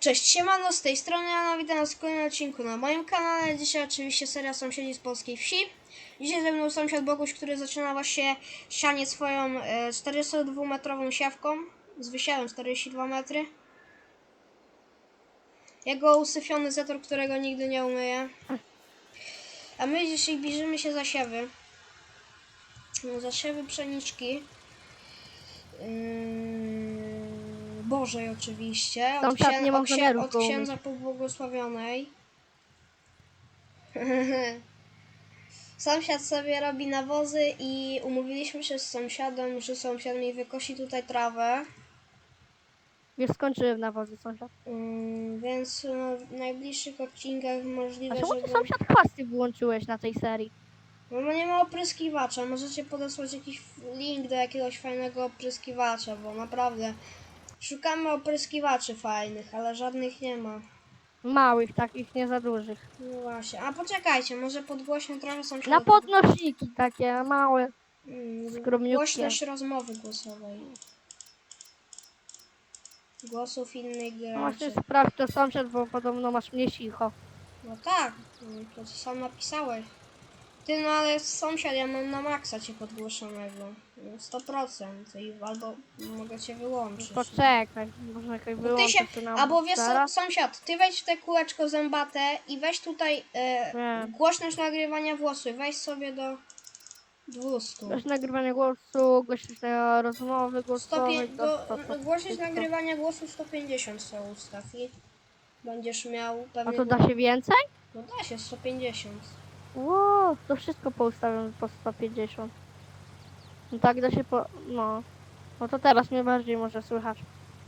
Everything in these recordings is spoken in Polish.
Cześć, siemano, z tej strony Jana, witam w kolejnym odcinku na moim kanale. Dzisiaj oczywiście seria Sąsiedzi z polskiej wsi. Dzisiaj ze mną sąsiad Boguś, który zaczyna właśnie sianie swoją e, 42-metrową siewką z wysiałem 42 metry. Jego usyfiony zetor, którego nigdy nie umyje. A my dzisiaj bierzemy się zasiewy. No, Zasiewy pszeniczki. Yy, Bożej oczywiście. Od, księ- nie ma od, księ- od księdza pobłogosławionej. Sąsiad sobie robi nawozy i umówiliśmy się z sąsiadem, że sąsiad mi wykosi tutaj trawę. Już skończyłem nawozy sąsiad. Ym, więc no, w najbliższych odcinkach A możliwe, czemu ty żeby... sąsiad chwasty wyłączyłeś na tej serii? No bo nie ma opryskiwacza. Możecie podesłać jakiś link do jakiegoś fajnego opryskiwacza, bo naprawdę szukamy opryskiwaczy fajnych, ale żadnych nie ma. Małych, takich, nie za dużych. No właśnie. A poczekajcie, może podgłośnię trochę sąsiada. Na podnośniki takie, małe. Mm, skromniutkie. Głośność rozmowy głosowej. Głosów innych No właśnie graczy. sprawdź to sąsiad, bo podobno masz mnie cicho. No tak, no to co sam napisałeś. Ty no ale sąsiad, ja mam na maksa cię podgłoszonego. No, 100% i albo mogę cię wyłączyć. Poczekaj, może jakoś Bo ty wyłączyć się, to nam albo wiesz zaraz. sąsiad, ty weź w te kółeczko zębate i weź tutaj e, Nie. głośność nagrywania włosów, weź sobie do 200. Głośność nagrywania głosu, głośność rozmowy to- do, to- to- głośność to- nagrywania głosu 150 sobie ustaw i będziesz miał A pewnie... to da się więcej? No da się, 150. Ło, to wszystko poustawiam po 150. No tak da się po... no. No to teraz mnie bardziej może słychać.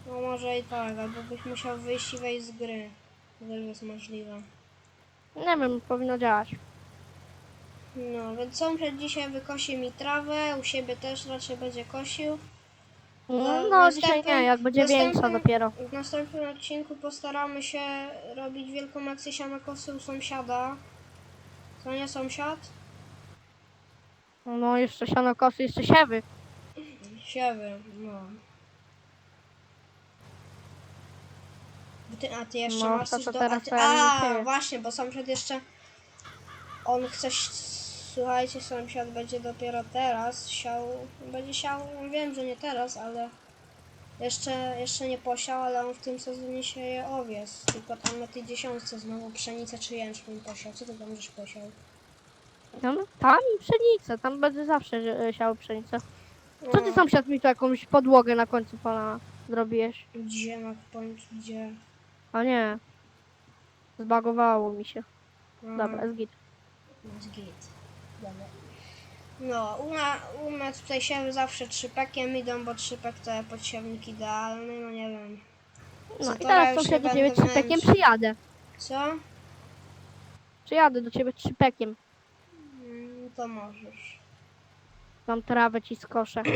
No może i tak, albo byś musiał wyjść i wejść z gry. To też jest możliwe. Nie wiem, powinno działać. No, więc sąsiad dzisiaj wykosi mi trawę, u siebie też raczej będzie kosił. No, No, no dzisiaj nie, jak będzie większa dopiero. W następnym odcinku postaramy się robić wielką akcję sianokosy u sąsiada. Co nie sąsiad? No jeszcze sianokosy, jeszcze siewy. Siewy, no. Ty, a ty jeszcze No, masz to coś co do... a, ty, to a właśnie, bo sąsiad jeszcze... On chce... Słuchajcie, sąsiad będzie dopiero teraz siał... Będzie siał, no wiem, że nie teraz, ale... Jeszcze, jeszcze nie posiał, ale on w tym sezonie sieje owiec. Tylko tam na tej dziesiątce znowu pszenicę czy jęczmień posiał. Co ty tam żeś posiał? Tam, tam i pszenicę, tam będzie zawsze e, siał pszenicę. Co ty O, sąsiad mi tu jakąś podłogę na końcu pola zrobiłeś? Gdzie na końcu, gdzie? A nie. Zbagowało mi się. No. Dobra, jest git. Jest git. Dobra. No, u, na, u nas tutaj siewy zawsze trzypekiem idą, bo trzypek to podsiewnik idealny, no nie wiem. No i to teraz sąsiad nie do ciebie trzypekiem przyjadę. Co? Przyjadę do ciebie trzypekiem. Mm, to możesz. Tam trawę ci skoszę.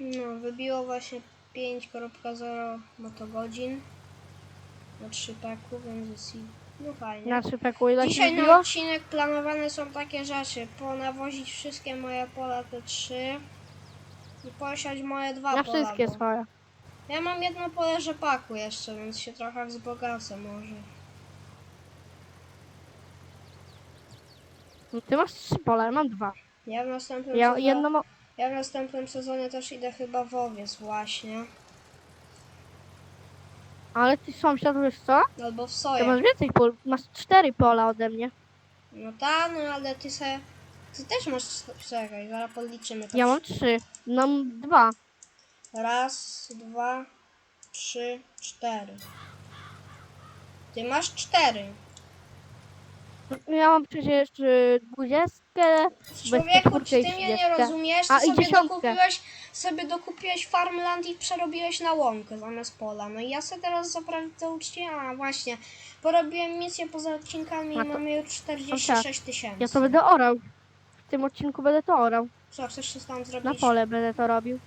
No, wybiło właśnie 5.0 motogodzin na trzypeku, więc jest i- no fajnie. Na trzypeku ile Dzisiaj na odcinek planowane są takie rzeczy. Ponawozić wszystkie moje pola, te trzy. I posiać moje dwa Na pola. wszystkie bo- swoje. Ja mam jedno pole rzepaku jeszcze, więc się trochę wzbogacę może. No, Ty masz trzy pola, ja mam dwa. Ja w następnym, Ja sezonie, jedno ja w następnym sezonie też idę chyba w owiec właśnie. Ale ty sąsiad wiesz co? Albo w Ty soję. masz więcej pól. Masz cztery pola ode mnie. No tak, no ale ty se... Ty też masz... Czekaj, zaraz podliczymy to. Ja mam trzy. No m- dwa. Raz, dwa, trzy, cztery. Ty masz cztery. Ja mam przecież y, dwudziestkę. Człowieku, czy ty czwórkę i mnie nie trzydziestkę. rozumiesz? Ty A, i sobie dziesiątkę. dokupiłeś, sobie dokupiłeś farmland i przerobiłeś na łąkę zamiast pola. No i ja sobie teraz zaprawdę uczciłam, a właśnie, porobiłem misję poza odcinkami A i to- mamy już 46 tysięcy. Ja to będę orał. W tym odcinku będę to orał. Co, chcesz się tam zrobić? Na pole będę to robił.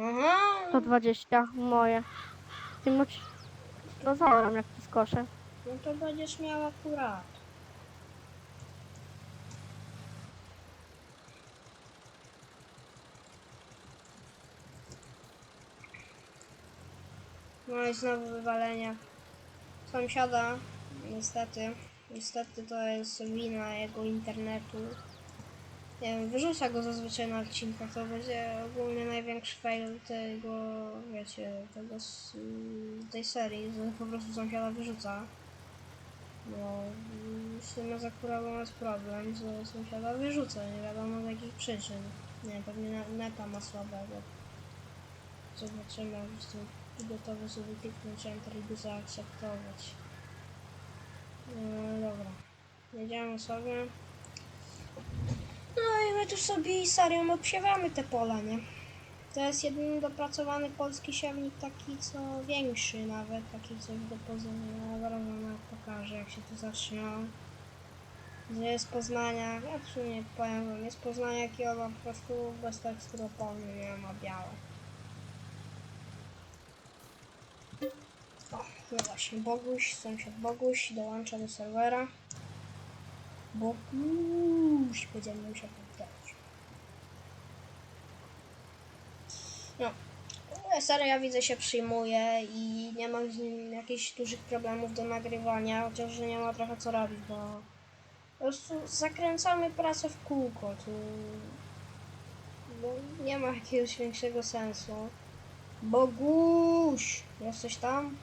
Aha, 120 moje. W tym odcinku to zaoram jak ci skoszę. no to będziesz miał akurat. No i znowu wywalenia. Sąsiada, niestety, niestety to jest wina jego internetu. Nie wiem, wyrzuca go zazwyczaj na odcinkach, to będzie ogólnie największy fail tego, wiecie, tego, tej serii, że po prostu sąsiada wyrzuca. No, z Akurową jest problem, że sąsiada wyrzuca, nie wiadomo z jakich przyczyn. Nie pewnie ne- neta ma słabego. Zobaczymy, jestem gotowy sobie kliknąć Enter i go zaakceptować. No dobra, jedziemy sobie. No i my tu sobie serią obsiewamy te pola, nie? To jest jedyny dopracowany polski siewnik, taki co większy nawet, taki coś do poznania. Zaraz wam nawet pokażę, jak się tu zaczyna. Gdzie jest Poznania, ja w sumie powiem wam, jest Poznania Kijowa po prostu bez tekstu opony, nie ma białe. O, no właśnie, Boguś, sąsiad Boguś dołącza do serwera. Boguś, będziemy musiał powtarzać. No, ale seria widzę się przyjmuje i nie mam z nim jakichś dużych problemów do nagrywania, chociaż że nie ma trochę co robić, bo po prostu zakręcamy pracę w kółko, tu bo nie ma jakiegoś większego sensu. Boguś, jesteś tam?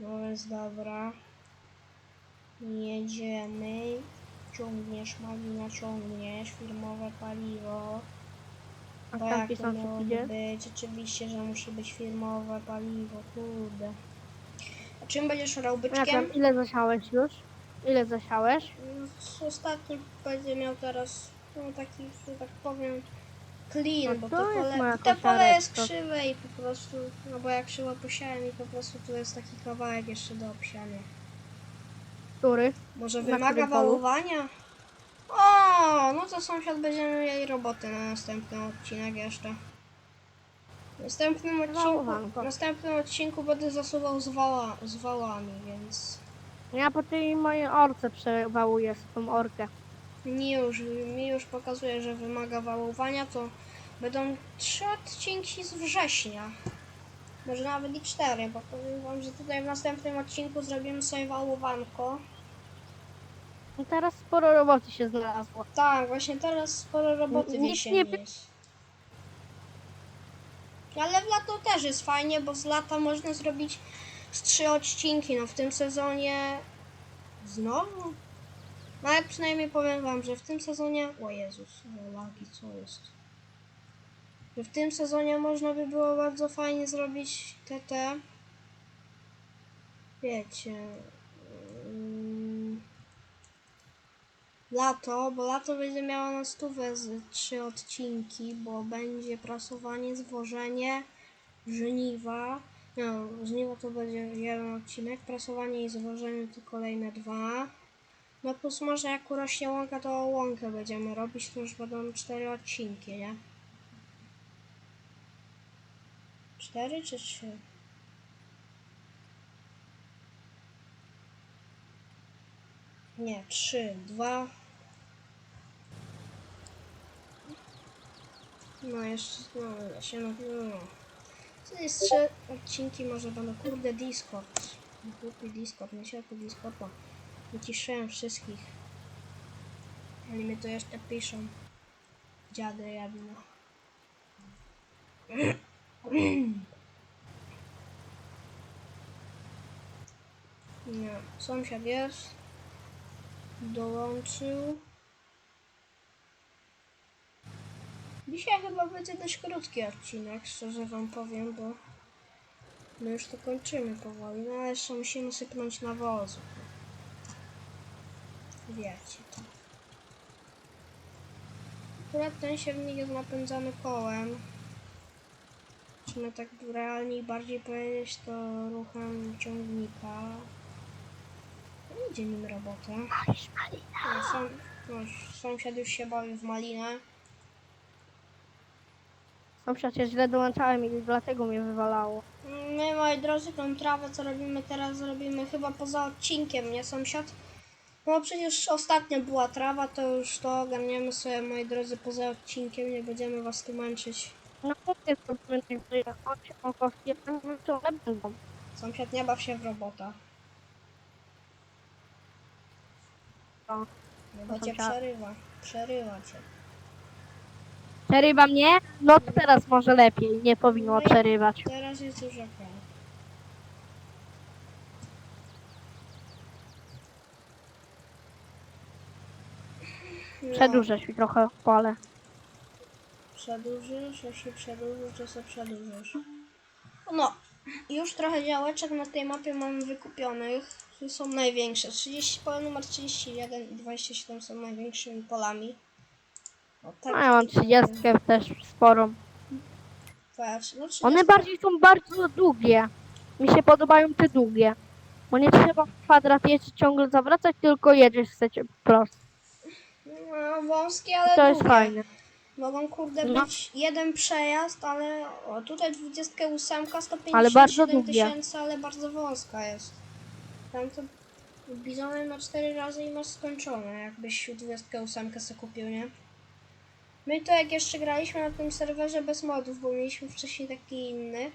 No więc dobra. Jedziemy. Ciągniesz, Malina, ciągniesz. Firmowe paliwo. A Bo jak to miało być? Oczywiście, że musi być firmowe paliwo, kurde. A czym będziesz orał Jak byczkiem? tam, ile zasiałeś już? Ile zasiałeś? No, Ostatni będzie miał teraz, no taki, że tak powiem, clean, bo to pole, to pole jest krzywe i po prostu, no bo jak krzywo posiałem i po prostu tu jest taki kawałek jeszcze do obsiania. Który? Może wymaga wałowania? O, no to sąsiad będziemy mieli roboty na następny odcinek jeszcze. W następnym odcinku, następnym odcinku będę zasuwał z, wała, z wałami, więc Ja po tej mojej orce przewałuję z tą orkę. Mi już, mi już pokazuje, że wymaga wałowania, to będą trzy odcinki z września. Może nawet i cztery, bo powiem wam, że tutaj w następnym odcinku zrobimy sobie wałowanko. No teraz sporo roboty się znalazło. Tak, właśnie teraz sporo roboty Nic nie jest. Ale w lato też jest fajnie, bo z lata można zrobić z trzy odcinki. No w tym sezonie znowu? No ale przynajmniej powiem wam, że w tym sezonie... O Jezus, ale lagi, co jest? Że w tym sezonie można by było bardzo fajnie zrobić te... Wiecie... mm, Lato, bo lato będzie miało na stówę z trzy odcinki, bo będzie prasowanie, zwożenie, żniwa. No, żniwa to będzie jeden odcinek, prasowanie i zwożenie to kolejne dwa. No plus może jak urośnie łąka, to łąkę będziemy robić, to już będą cztery odcinki, nie? Cztery czy trzy? Nie, trzy, dwa. No jeszcze, no, się no, no. To jest trzy odcinki, może będą, kurde, Discord. Głupi Discord, nie się Discorda. Wyciszyłem wszystkich. Oni mi to jeszcze piszą. Dziady jedno. Nie, sąsiad jest. Dołączył. Dzisiaj chyba będzie dość krótki odcinek, szczerze wam powiem, bo my już to kończymy powoli, no ale jeszcze musimy sypnąć nawozu. Wiecie to. Akurat ten siewnik jest napędzany kołem. Musimy tak realniej bardziej powiedzieć to ruchem ciągnika. No, Idzie nim robotę. No, sam, no, sąsiad już się bawi w malinę. Sąsiad się źle dołączałem i dlatego mnie wywalało. My, moi drodzy, tą trawę, co robimy teraz, zrobimy chyba poza odcinkiem, nie sąsiad? No przecież ostatnia była trawa, to już to ogarniemy sobie, moi drodzy, poza odcinkiem, nie będziemy was tu męczyć. No mówię sobie, że chodź o kostki, to one będą. Sąsiad, nie baw się w robota. No. Bo cię Sąsiad. przerywa. Przerywa cię. Przerywa mnie? No to teraz może lepiej, nie powinno No przerywać. Teraz jest już okej. No, Przedłużę mi trochę pole. Przedłużysz, jeśli przedłużysz, to sobie przedłużysz. No, już trochę działeczek na tej mapie mamy wykupionych. Tu są największe. 30, pole numer 31 i 27 są największymi polami. O, tak, No ja mam 30 też sporą. Patrz, no 30, One bardziej są bardzo długie. Mi się podobają te długie. Bo nie trzeba w kwadrat jeździć ciągle zawracać, tylko jedziesz chcecie prosto. No, wąskie, ale To jest długie. fajne. Mogą kurde No. być jeden przejazd, ale o tutaj 28, 157 Ale bardzo długie. tysięcy, ale bardzo wąska jest. Tam to bizony na 4 razy i masz skończone, jakbyś 28 sobie kupił, nie? My to jak jeszcze graliśmy na tym serwerze bez modów, bo mieliśmy wcześniej taki inny.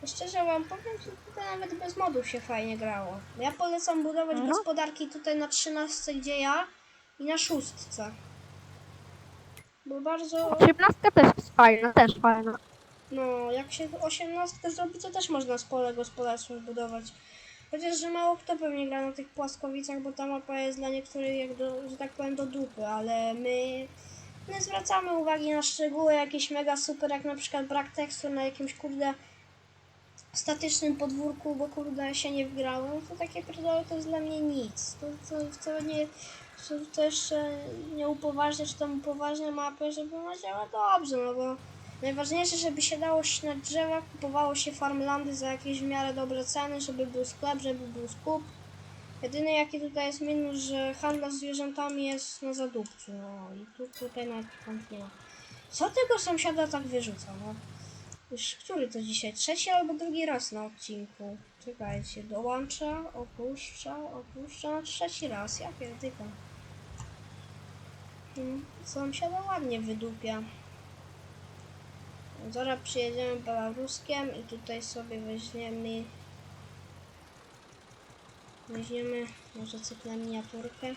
To szczerze wam powiem, że tutaj nawet bez modów się fajnie grało. Ja polecam budować No. gospodarki tutaj na 13, gdzie ja i na szóstce. Bo bardzo... 18 też jest fajna, też fajna. No, jak się 18 zrobi, to też można spore gospodarstwo budować. Chociaż, że mało kto pewnie gra na tych płaskowicach, bo ta mapa jest dla niektórych, jak do, że tak powiem, do dupy, ale my nie zwracamy uwagi na szczegóły jakieś mega super, jak na przykład brak tekstur na jakimś, kurde, statycznym podwórku, bo kurde się nie wgrałem, to takie pierdoły to jest dla mnie nic. To, to wcale nie, to, jeszcze nie upoważnia, czy tam upoważnia mapę, żeby ona działa dobrze, no bo Najważniejsze, żeby się dało ścinać drzewa, kupowało się farmlandy za jakieś w miarę dobre ceny, żeby był sklep, żeby był skup. Jedyny jaki tutaj jest minus, że handel zwierzętami jest na zadupcu, no i tu, tutaj nawet nie ma. Co tego sąsiada tak wyrzuca, no? Już który to dzisiaj? Trzeci albo drugi raz na odcinku. Czekajcie, dołącza, opuszcza, opuszcza, trzeci raz, ja pierdykam. Hmm, Sąsiada ładnie wydupia. Zaraz przyjedziemy Belaruskiem i tutaj sobie weźmiemy weźmiemy może cyklę miniaturkę.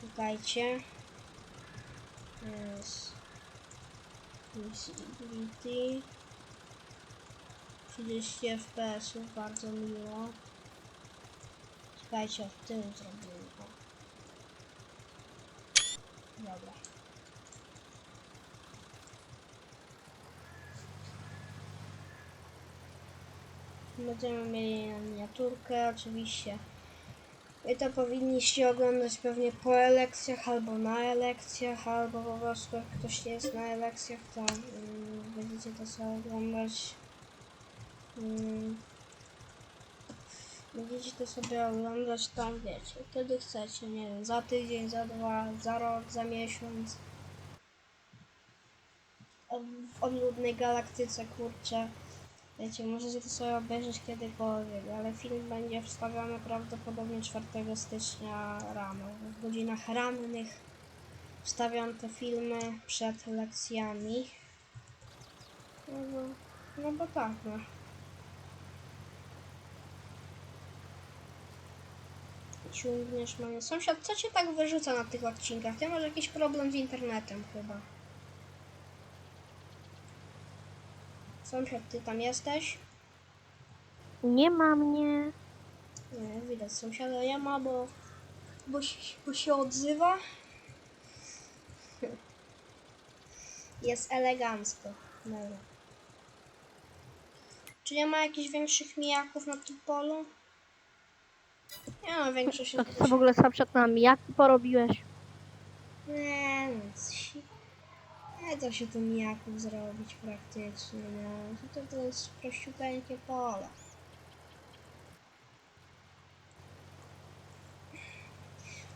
Czekajcie. Jest visibility 30 fps bardzo miło. Czekajcie, od tyłu zrobimy. O. Dobra. Będziemy mieli miniaturkę, oczywiście. To powinniście oglądać pewnie po elekcjach, albo na elekcjach, albo po prostu jak ktoś nie jest na elekcjach, to mm, będziecie to sobie oglądać. Mm, będziecie to sobie oglądać tam, wiecie, kiedy chcecie, nie wiem, za tydzień, za dwa, za rok, za miesiąc. W odludnej galaktyce, kurczę. Wiecie, możecie to sobie obejrzeć kiedykolwiek, ale film będzie wstawiony prawdopodobnie 4 stycznia rano. W godzinach rannych wstawiam te filmy przed lekcjami. No bo, no bo tak, no. Ciągniesz mamy. Sąsiad, co cię tak wyrzuca na tych odcinkach? Ty masz jakiś problem z internetem chyba. Sąsiad, ty tam jesteś? Nie ma mnie. Nie, widać sąsiada nie ma, bo, bo, się- bo się odzywa. Jest elegancko. Dobra. Czy nie ma jakichś większych mijaków na tym polu? Nie ma większość To ty co w ogóle sam przed nami? Jak porobiłeś? Nie, nic. Nie da się tu mijaków zrobić praktycznie, no. To, to jest prościuteńkie pole.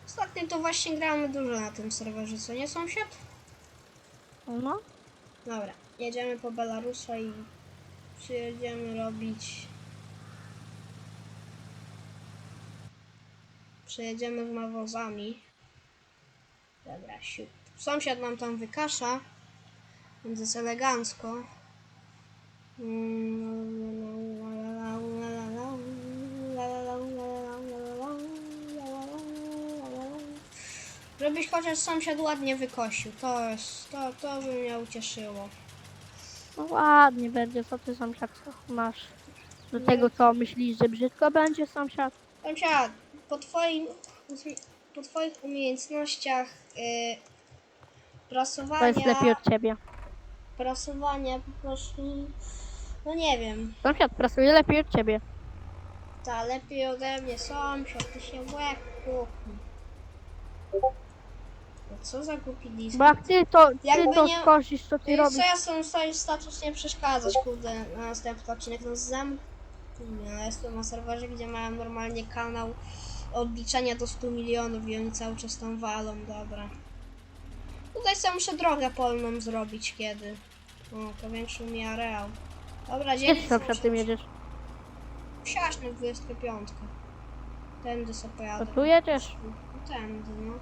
Ostatnio to właśnie gramy dużo na tym serwerze, co nie sąsiad? No. Dobra, jedziemy po Belarusa i przyjedziemy robić Przejedziemy z nawozami. Dobra, siup. Sąsiad nam tam wykasza, więc jest elegancko. Żebyś chociaż sąsiad ładnie wykosił. To jest, to, to by mnie ucieszyło. No ładnie będzie, co ty sąsiad masz? Do tego co myślisz, że brzydko będzie sąsiad? Sąsiad, po twoim, po twoich umiejętnościach yy, To prasowania, jest lepiej od ciebie. Prasowania po prostu, no nie wiem, Sąsiad pracuje lepiej od ciebie. ta lepiej ode mnie sąsiad, ty się w łeb kupi. No co za głupi disk. Bo jak ty to, ty Jakby to nie- to ty robisz. co ja sobie stoi status nie przeszkadzać, kurde, na następny odcinek, no zam... Ja jestem na serwerze, gdzie mają normalnie kanał odliczenia do 100 milionów i oni cały czas tam walą, dobra. Tutaj sobie muszę drogę polną zrobić kiedy. O, powiększył mi areał. Dobra, Gdzie dzielić sąsiad tym jedziesz? Wsiąść na 25. Tędy sobie To pojadę. tu jedziesz? No Tędy, no.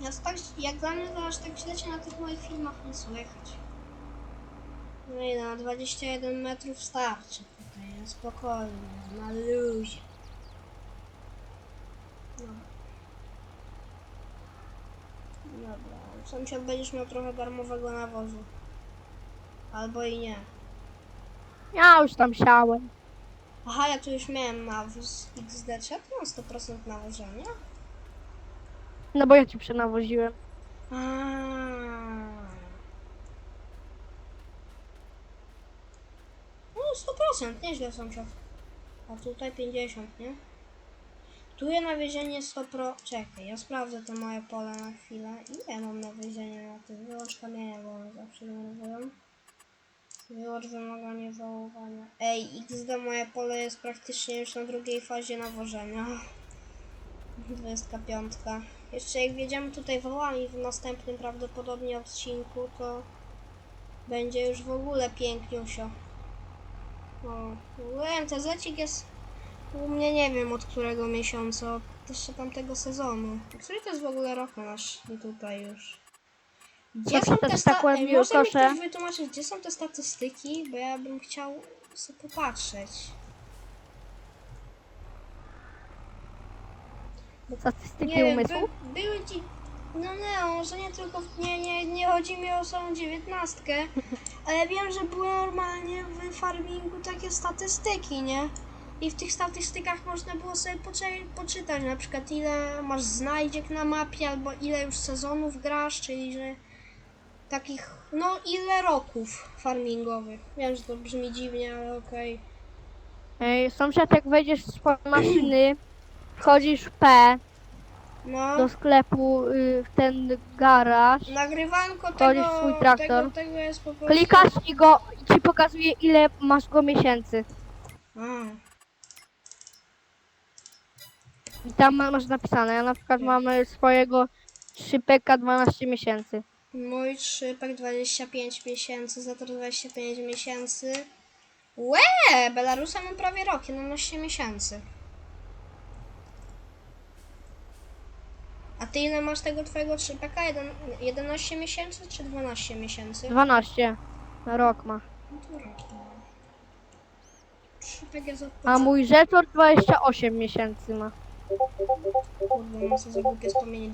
Ja tak, jak dla mnie to aż tak źle cię na tych moich filmach nie słychać. No i na 21 metrów starczy tutaj, no spokojnie, na luzie. Dobra. Dobra, sąsiad będziesz miał trochę darmowego nawozu. Albo i nie. Ja już tam siałem. Aha, ja tu już miałem nawóz XD, czy ja tu mam 100% nawożenia? No bo ja ci przenawoziłem. Aaaa. No 100%, nieźle sąsiad. A tutaj 50, nie? Tu je nawiezienie 100%. Czekaj, ja sprawdzę to moje pole na chwilę. Ile mam nawiezienie na tym? Wyłącz kamienie, bo one zawsze denerwują. Wyłącz wymaganie wołowania. Ej, XD moje pole jest praktycznie już na drugiej fazie nawożenia. 25. Jeszcze jak wjedziemy tutaj wołami w następnym prawdopodobnie odcinku, to będzie już w ogóle piękniusio. O, w ogóle MTZ jest u mnie nie wiem od którego miesiąca, jeszcze tamtego sezonu. Który to jest w ogóle rok nasz tutaj już? Gdzie są te tak sta- ładnie Ej, Może mi ktoś wytłumaczyć, gdzie są te statystyki, bo ja bym chciał sobie popatrzeć. Statystyki Nie umysłu. by, były ci. No nie, może nie tylko. w- Nie, nie, nie chodzi mi o samą dziewiętnastkę, ale wiem, że były normalnie w farmingu takie statystyki, nie? I w tych statystykach można było sobie pocze- poczytać, na przykład ile masz znajdziek na mapie, albo ile już sezonów grasz, czyli że takich, no ile roków farmingowych. Wiem, że to brzmi dziwnie, ale okej. Ej, sąsiad, jak wejdziesz z maszyny, wchodzisz w P No. do sklepu y, w ten garaż, Nagrywanko Wchodzisz w swój traktor. tego, tego jest po prostu... klikasz i go i ci pokazuje ile masz go miesięcy. A. I tam ma- masz napisane, ja na przykład mam y, swojego 3PK 12 miesięcy. Mój trzypak 25 miesięcy, za to 25 miesięcy. Łe! Belarusa mam prawie rok, 11 miesięcy. A ty ile masz tego twojego 3PK? Jeden, 11 miesięcy czy 12 miesięcy? 12 na rok ma. No to rok. no. 3PK jest od A początku. mój Zetor 28 miesięcy ma. Kurde, mam co za głupie wspomnienie.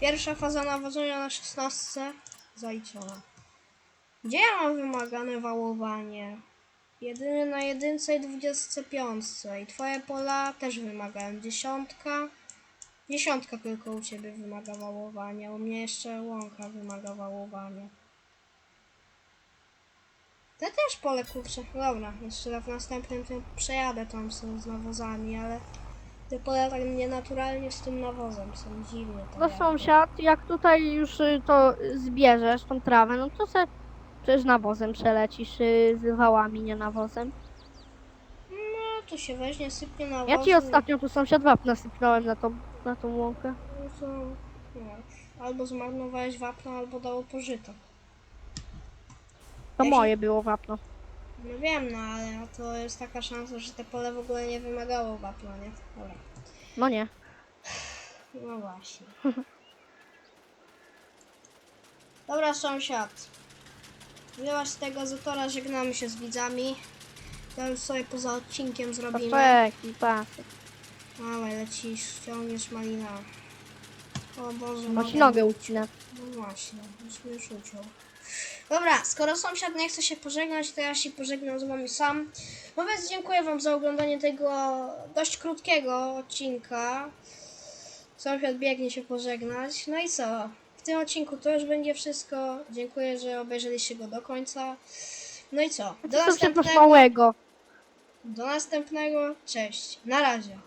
Pierwsza faza nawożenia na 16 zaliczona. Gdzie ja mam wymagane wałowanie? Jedyny na jedynce i 25. I twoje pola też wymagają. Dziesiątka. Dziesiątka tylko u ciebie wymaga wałowania, u mnie jeszcze łąka wymaga wałowania. Te też pole kurczę. Dobra, jeszcze w następnym tym przejadę tam są z nawozami, ale te pola tak nienaturalnie z tym nawozem są dziwnie. to No sąsiad, jak tutaj już y, to zbierzesz, tą trawę, no to se przecież nawozem przelecisz y, z wałami, nie nawozem. No to się weźmie, sypnie nawozem. Ja ci ostatnio tu sąsiad wap nasypnąłem na tą, na tą łąkę. No to No, albo zmarnowałeś wapno, albo dało pożyto. To Jeśli- moje było wapno. No wiem, no ale no to jest taka szansa, że te pole w ogóle nie wymagało wapna, nie? Dobra. No nie. No właśnie. Dobra, sąsiad. Wyłaź z tego zatora, żegnamy się z widzami. To już sobie poza odcinkiem zrobimy. Paczeki, paczek. Dawaj, lecisz, ściągniesz malina. O Boże, Bo ci mogę- nogę ucinę. No właśnie, już mi już uciął. Dobra, skoro sąsiad nie chce się pożegnać, to ja się pożegnam z wami sam. No więc dziękuję wam za oglądanie tego dość krótkiego odcinka. Sąsiad biegnie się pożegnać. No i co? W tym odcinku to już będzie wszystko. Dziękuję, że obejrzeliście go do końca. No i co? Do to masz następnego. małego? Do następnego. Cześć. Na razie.